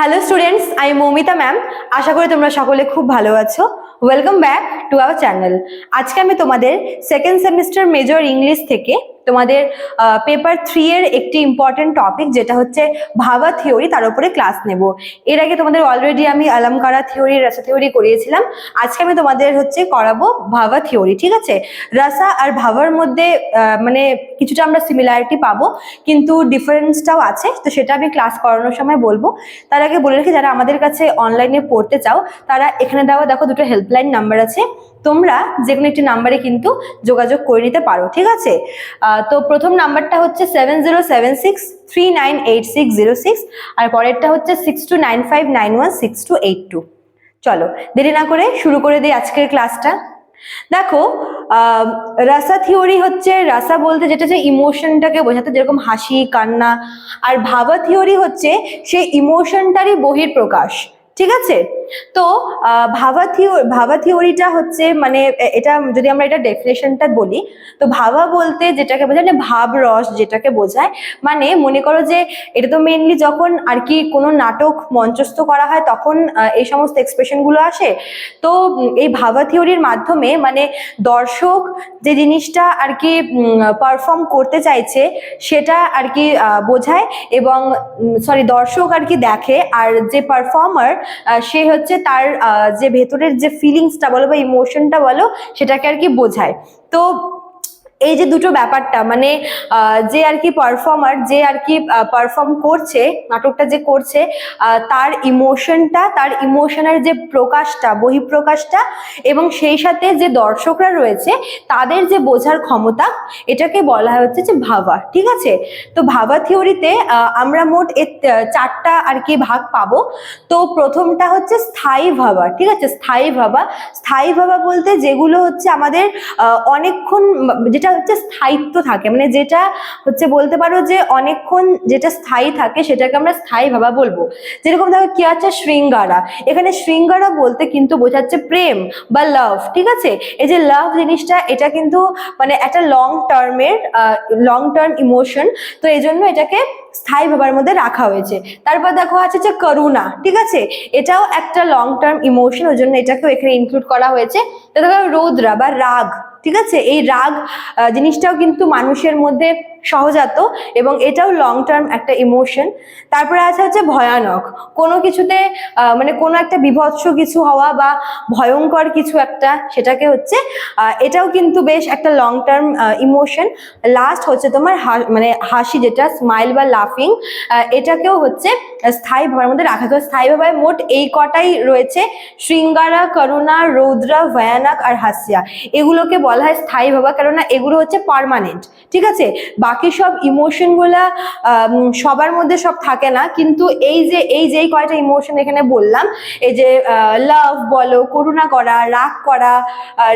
Hello students আমি Moumita ma'am আশা করি তোমরা সকলে খুব ভালো আছো। Welcome back to our channel আজকে আমি তোমাদের সেকেন্ড সেমিস্টার মেজর ইংলিশ থেকে তোমাদের পেপার থ্রি এর একটি ইম্পর্টেন্ট টপিক যেটা হচ্ছে ভাবা থিওরি তার উপরে ক্লাস নেব। এর আগে তোমাদের অলরেডি আমি আলামকারা থিওরি রাসা থিওরি করিয়েছিলাম। আজকে আমি তোমাদের হচ্ছে করাবো ভাবা থিওরি ঠিক আছে? রাসা আর ভাবার মধ্যে মানে কিছুটা আমরা সিমিলারিটি পাবো, কিন্তু ডিফারেন্সটাও আছে। তো সেটা আমি ক্লাস করানোর সময় বলব। তার আগে বলে রাখি, যারা আমাদের কাছে অনলাইনে পড়তে চাও, তারা এখানে দেওয়া দেখো দুটো হেল্পলাইন নাম্বার আছে। তোমরা যে কোনো একটি নাম্বারে কিন্তু যোগাযোগ করে নিতে পারো, ঠিক আছে? তো প্রথম নাম্বারটা হচ্ছে seven zero seven six three nine eight six zero six আর পরেরটা হচ্ছে six two nine five nine one six two eight two চলো, দেরি না করে শুরু করে দিই আজকের ক্লাসটা। দেখো রাসা থিওরি হচ্ছে রাসা বলতে যেটা যে ইমোশনটাকে বোঝাতে যেরকম হাসি, কান্না, আর ভাবা থিওরি হচ্ছে সেই ইমোশনটারই বহির প্রকাশ ঠিক আছে? তো ভাবা থিও ভাবা থিওরিটা হচ্ছে মানে এটা যদি আমরা এটা ডেফিনেশনটা বলি, তো ভাবা বলতে যেটাকে বোঝায় মানে ভাব রস যেটাকে বোঝায় মানে মনে করো যে এটা তো মেনলি যখন আর কি কোনো নাটক মঞ্চস্থ করা হয় তখন এই সমস্ত এক্সপ্রেশনগুলো আসে। তো এই ভাবা থিওরির মাধ্যমে মানে দর্শক যে জিনিসটা আর কি পারফর্ম করতে চাইছে সেটা আর কি বোঝায় এবং সরি দর্শক আর কি দেখে, আর যে পারফর্মার সে হচ্ছে তার যে ভেতরের যে ফিলিংসটা বলো বা ইমোশনটা বলো, সেটাকে আর কি বোঝায়। তো এই যে দুটো ব্যাপারটা মানে যে আর কি পারফর্মার যে আর কি পারফর্ম করছে, নাটকটা যে করছে তার ইমোশনটা তার ইমোশনের যে প্রকাশটা, বহিঃপ্রকাশটা এবং সেই সাথে যে দর্শকরা রয়েছে, তাদের যে বোঝার ক্ষমতা, এটাকে বলা হচ্ছে যে ভাবা, ঠিক আছে? তো ভাবা থিওরিতে আমরা মোট এর চারটা আর কি ভাগ পাবো। তো প্রথমটা হচ্ছে স্থায়ী ভাবা, ঠিক আছে? স্থায়ী ভাবা। স্থায়ী ভাবা বলতে যেগুলো হচ্ছে আমাদের অনেকক্ষণ, যেটা হচ্ছে স্থায়িত্ব থাকে। মানে যেটা হচ্ছে বলতে পারো যে অনেকক্ষণ যেটা স্থায়ী থাকে সেটাকে আমরা স্থায়ী ভাবা বলব। যেরকম দেখো কি আছে শৃঙ্গারা। এখানে শৃঙ্গারা বলতে কিন্তু বোঝাচ্ছে প্রেম বা লাভ ঠিক আছে? এই যে লাভ জিনিসটা, এটা কিন্তু মানে একটা লং টার্মের লং টার্ম ইমোশন তো এই জন্য এটাকে স্থায়ী ভাবার মধ্যে রাখা হয়েছে। তারপর দেখো আছে যে করুণা, ঠিক আছে? এটাও একটা লং টার্ম ইমোশন ওই জন্য এটাকেও এখানে ইনক্লুড করা হয়েছে। তো দেখো রৌদ্রা বা রাগ ঠিক আছে? এই রাগ জিনিসটাও কিন্তু মানুষের মধ্যে সহজাত এবং এটাও লং টার্ম একটা ইমোশন তারপরে আছে হচ্ছে ভয়ানক। কোনো কিছুতে মানে কোনো একটা বিভৎস কিছু হওয়া বা ভয়ঙ্কর কিছু একটা, সেটাকে হচ্ছে এটাও কিন্তু বেশ একটা লং টার্ম ইমোশন লাস্ট হচ্ছে তোমার মানে হাসি যেটা স্মাইল বা লাফিং এটাকেও হচ্ছে স্থায়ী ভাবার মধ্যে রাখা। তো স্থায়ী ভাবায় মোট এই কটাই রয়েছে, শৃঙ্গারা, করুণা, রৌদ্রা, ভয়ানক আর হাসিয়া। এগুলোকে বলা হয় স্থায়ী ভাবা, কেননা এগুলো হচ্ছে পার্মানেন্ট ঠিক আছে? বাকি সব ইমোশনগুলা সবার মধ্যে সব থাকে না। কিন্তু এই যে, এই যেই কয়টা ইমোশন এখানে বললাম, এই যে লাভ বলো, করুণা করা, রাগ করা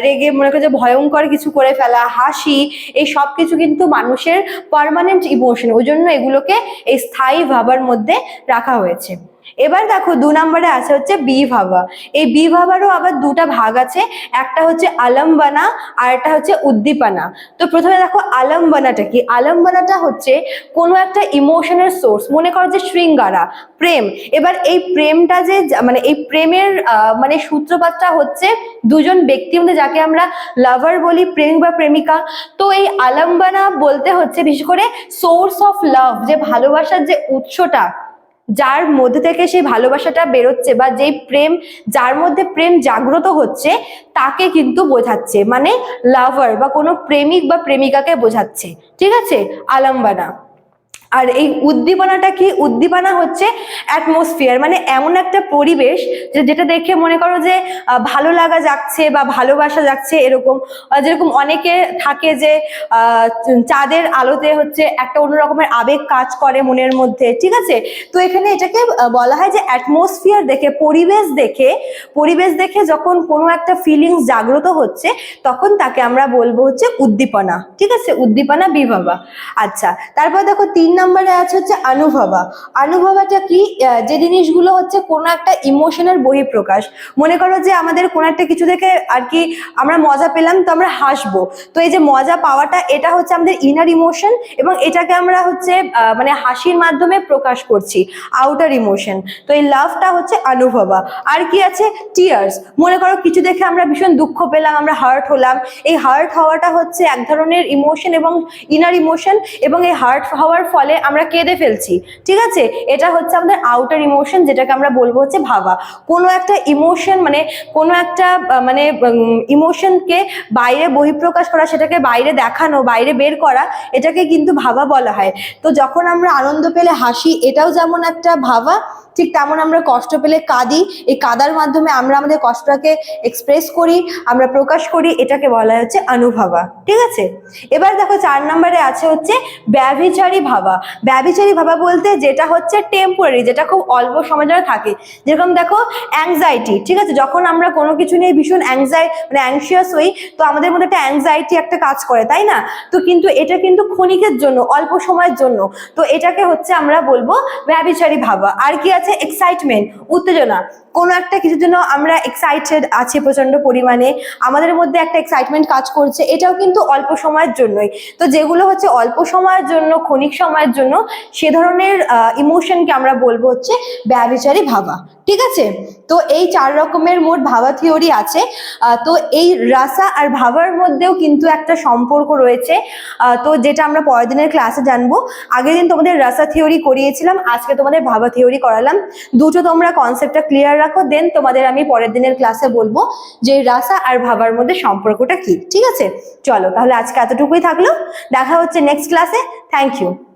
রেগে মনে করো যে ভয়ঙ্কর কিছু করে ফেলা, হাসি, এই সব কিছু কিন্তু মানুষের পারমানেন্ট ইমোশন ওই জন্য এগুলোকে এই স্থায়ী ভাবার মধ্যে রাখা হয়েছে। এবার দেখো দু নম্বরে আছে হচ্ছে বি ভাবা। এই বি ভাবারও আবার দুটা ভাগ আছে, একটা হচ্ছে আলম্বানা আর একটা হচ্ছে উদ্দীপনা। তো প্রথমে দেখো আলম্বনাটা কি? আলম্বনাটা হচ্ছে কোনো একটা ইমোশনের সোর্স, মনে করো যে শৃঙ্গারা, প্রেম। এবার এই প্রেমটা যে মানে এই প্রেমের মানে সূত্রপাতটা হচ্ছে দুজন ব্যক্তির মধ্যে, যাকে আমরা লাভার বলি, প্রেমিক বা প্রেমিকা। তো এই আলম্বনা বলতে হচ্ছে বিশেষ করে সোর্স অফ লাভ যে ভালোবাসার যে উৎসটা যার মধ্যে থেকে সেই ভালোবাসাটা বেরোচ্ছে বা যেই প্রেম, যার মধ্যে প্রেম জাগ্রত হচ্ছে, তাকে কিন্তু বোঝাচ্ছে। মানে লাভার বা কোনো প্রেমিক বা প্রেমিকাকে বোঝাচ্ছে। ঠিক আছে? আলম্বানা। আর এই উদ্দীপনাটা কি? উদ্দীপনা হচ্ছে অ্যাটমসফিয়ার মানে এমন একটা পরিবেশ যে যেটা দেখে মনে করো যে ভালো লাগা যাচ্ছে বা ভালোবাসা যাচ্ছে এরকম। যেরকম অনেকে থাকে যে চাঁদের আলোতে হচ্ছে একটা অন্য রকমের আবেগ কাজ করে মনের মধ্যে, ঠিক আছে? তো এখানে এটাকে বলা হয় যে অ্যাটমসফিয়ার দেখে, পরিবেশ দেখে পরিবেশ দেখে যখন কোনো একটা ফিলিংস জাগ্রত হচ্ছে, তখন তাকে আমরা বলব হচ্ছে উদ্দীপনা, ঠিক আছে? উদ্দীপনা বিভাবা। আচ্ছা তারপর দেখো তিন নম্বরে আছে হচ্ছে অনুভবা অনুভবাটা কি? যে জিনিসগুলো হচ্ছে কোনো একটা ইমোশনের বহিঃপ্রকাশ। মনে করো যে আমাদের কোনো একটা কিছু থেকে আর কি আমরা মজা পেলাম, তো আমরা হাসবো। তো এই যে মজা পাওয়াটা, এটা হচ্ছে আমাদের ইনার ইমোশন এবং এটাকে আমরা হচ্ছে মানে হাসির মাধ্যমে প্রকাশ করছি আউটার ইমোশন তো এই লাভটা হচ্ছে অনুভবা আর কি আছে? টিয়ার্স মনে করো কিছু দেখে আমরা ভীষণ দুঃখ পেলাম, আমরা হার্ট হলাম। এই হার্ট হওয়াটা হচ্ছে এক ধরনের ইমোশন এবং ইনার ইমোশন এবং এই হার্ট হওয়ার ফলে আমরা কেঁদে ফেলছি, ঠিক আছে? এটা হচ্ছে আমাদের আউটার ইমোশন যেটাকে আমরা বলব হচ্ছে ভাবা। কোনো একটা ইমোশন মানে কোনো একটা মানে ইমোশনকে বাইরে বহিঃপ্রকাশ করা, সেটাকে বাইরে দেখানো, বাইরে বের করা, এটাকে কিন্তু ভাবা বলা হয়। তো যখন আমরা আনন্দ পেলে হাসি, এটাও যেমন একটা ভাবা ঠিক তেমন আমরা কষ্ট পেলে কাঁদি। এই কাদার মাধ্যমে আমরা আমাদের কষ্টটাকে এক্সপ্রেস করি, আমরা প্রকাশ করি, এটাকে বলা হচ্ছে অনুভবা। ঠিক আছে? এবার দেখো চার নম্বরে আছে হচ্ছে ব্যভিচারী ভাবা। ব্যভিচারী ভাবা বলতে যেটা হচ্ছে টেম্পোরারি যেটা খুব অল্প সময় ধরে থাকে। যেরকম দেখো অ্যাংজাইটি ঠিক আছে? যখন আমরা কোনো কিছু নিয়ে ভীষণ অ্যাংজাই মানে অ্যাংশিয়াস হই, তো আমাদের মধ্যে একটা অ্যাংজাইটি একটা কাজ করে, তাই না? তো কিন্তু এটা কিন্তু ক্ষণিকের জন্য, অল্প সময়ের জন্য। তো এটাকে হচ্ছে আমরা বলব ব্যভিচারী ভাবা। আর কি আছে? এক্সাইটমেন্ট উত্তেজনা। কোনো একটা কিছুর জন্য আমরা এক্সাইটেড আছি প্রচণ্ড পরিমাণে, আমাদের মধ্যে একটা এক্সাইটমেন্ট কাজ করছে, এটাও কিন্তু অল্প সময়ের জন্যই। তো যেগুলো হচ্ছে অল্প সময়ের জন্য, ক্ষণিক সময়ের জন্য, সে ধরনের ইমোশনকে আমরা বলব হচ্ছে ব্যভিচারী ভাবা। ঠিক আছে? তো এই চার রকমের মোট ভাবা থিওরি আছে। তো এই রাসা আর ভাবার মধ্যেও কিন্তু একটা সম্পর্ক রয়েছে। তো যেটা আমরা পরের দিনের ক্লাসে জানব। আগের দিন তোমাদের রাসা থিওরি করিয়েছিলাম, আজকে তোমাদের ভাবা থিওরি করালাম। দুটো তোমরা কনসেপ্টটা ক্লিয়ার রাখো দেন তোমাদের আমি পরের দিনের ক্লাসে বলব যে রাসা আর ভাবার মধ্যে সম্পর্কটা কি, ঠিক আছে? চলো, তাহলে আজকে এতটুকুই থাকল। দেখা হচ্ছে নেক্সট ক্লাসে থ্যাংক ইউ